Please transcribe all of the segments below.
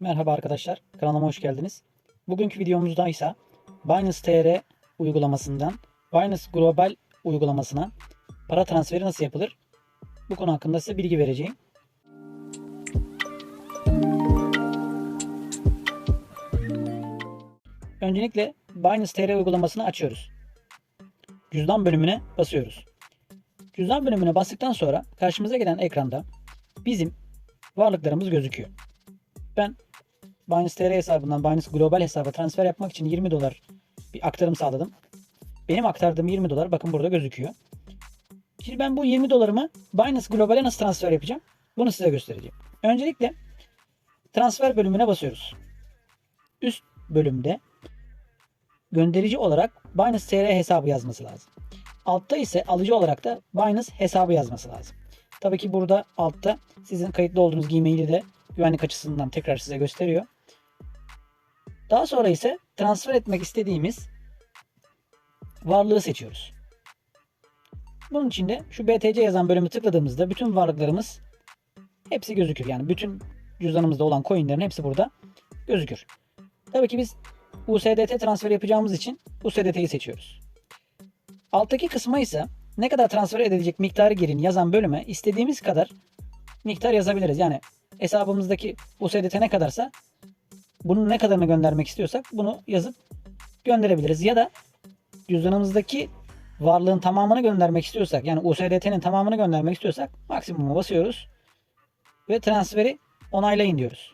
Merhaba arkadaşlar, kanalıma hoş geldiniz. Bugünkü videomuzda ise Binance TR uygulamasından Binance Global uygulamasına para transferi nasıl yapılır? Bu konu hakkında size bilgi vereceğim. Öncelikle Binance TR uygulamasını açıyoruz. Cüzdan bölümüne basıyoruz. Cüzdan bölümüne bastıktan sonra karşımıza gelen ekranda bizim varlıklarımız gözüküyor. Ben Binance TR hesabından Binance Global hesaba transfer yapmak için 20 dolar bir aktarım sağladım. Benim aktardığım 20 dolar bakın burada gözüküyor. Şimdi ben bu 20 dolarımı Binance Global'e nasıl transfer yapacağım? Bunu size göstereceğim. Öncelikle transfer bölümüne basıyoruz. Üst bölümde gönderici olarak Binance TR hesabı yazması lazım. Altta ise alıcı olarak da Binance hesabı yazması lazım. Tabii ki burada altta sizin kayıtlı olduğunuz Gmail'i de güvenlik açısından tekrar size gösteriyor. Daha sonra ise transfer etmek istediğimiz varlığı seçiyoruz. Bunun için de şu BTC yazan bölümü tıkladığımızda bütün varlıklarımız hepsi gözükür. Yani bütün cüzdanımızda olan coinlerin hepsi burada gözükür. Tabii ki biz USDT transfer yapacağımız için USDT'yi seçiyoruz. Alttaki kısma ise ne kadar transfer edilecek miktarı girin yazan bölüme istediğimiz kadar miktar yazabiliriz. Yani hesabımızdaki USDT ne kadarsa bunun ne kadarını göndermek istiyorsak bunu yazıp gönderebiliriz. Ya da cüzdanımızdaki varlığın tamamını göndermek istiyorsak yani USDT'nin tamamını göndermek istiyorsak maksimuma basıyoruz ve transferi onaylayın diyoruz.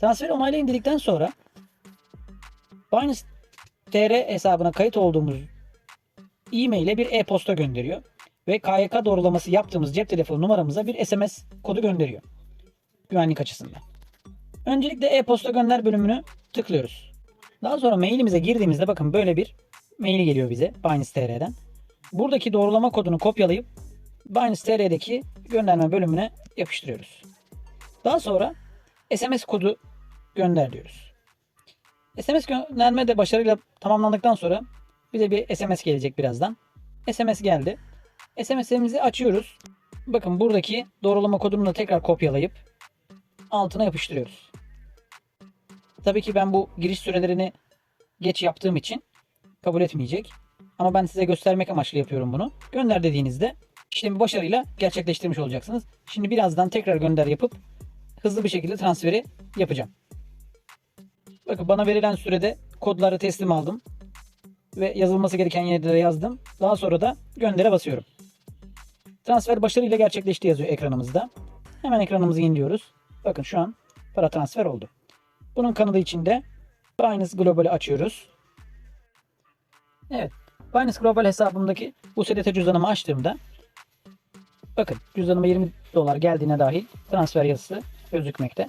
Transferi onaylayın dedikten sonra Binance TR hesabına kayıt olduğumuz e-mail'e bir e-posta gönderiyor ve KYK doğrulaması yaptığımız cep telefonu numaramıza bir SMS kodu gönderiyor. Güvenlik açısından. Öncelikle e-posta gönder bölümünü tıklıyoruz. Daha sonra mailimize girdiğimizde bakın böyle bir mail geliyor bize Binance TR'den. Buradaki doğrulama kodunu kopyalayıp Binance TR'deki gönderme bölümüne yapıştırıyoruz. Daha sonra SMS kodu gönder diyoruz. SMS gönderme de başarıyla tamamlandıktan sonra bize bir SMS gelecek birazdan. SMS geldi. SMS'imizi açıyoruz. Bakın buradaki doğrulama kodunu da tekrar kopyalayıp altına yapıştırıyoruz. Tabii ki ben bu giriş sürelerini geç yaptığım için kabul etmeyecek. Ama ben size göstermek amaçlı yapıyorum bunu. Gönder dediğinizde işlemi başarıyla gerçekleştirmiş olacaksınız. Şimdi birazdan tekrar gönder yapıp hızlı bir şekilde transferi yapacağım. Bakın bana verilen sürede kodları teslim aldım ve yazılması gereken yerlere yazdım. Daha sonra da göndere basıyorum. Transfer başarıyla gerçekleşti yazıyor ekranımızda. Hemen ekranımızı indiriyoruz. Bakın şu an para transfer oldu. Bunun kanalı içinde Binance Global'i açıyoruz. Evet. Binance Global hesabımdaki USDT cüzdanımı açtığımda bakın cüzdanıma 20 dolar geldiğine dahil transfer yazısı gözükmekte.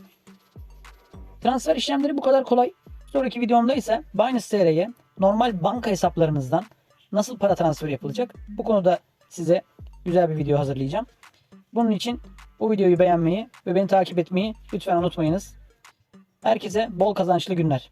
Transfer işlemleri bu kadar kolay. Sonraki videomda ise Binance TR'ye normal banka hesaplarınızdan nasıl para transferi yapılacak? Bu konuda size güzel bir video hazırlayacağım. Bunun için bu videoyu beğenmeyi ve beni takip etmeyi lütfen unutmayınız. Herkese bol kazançlı günler.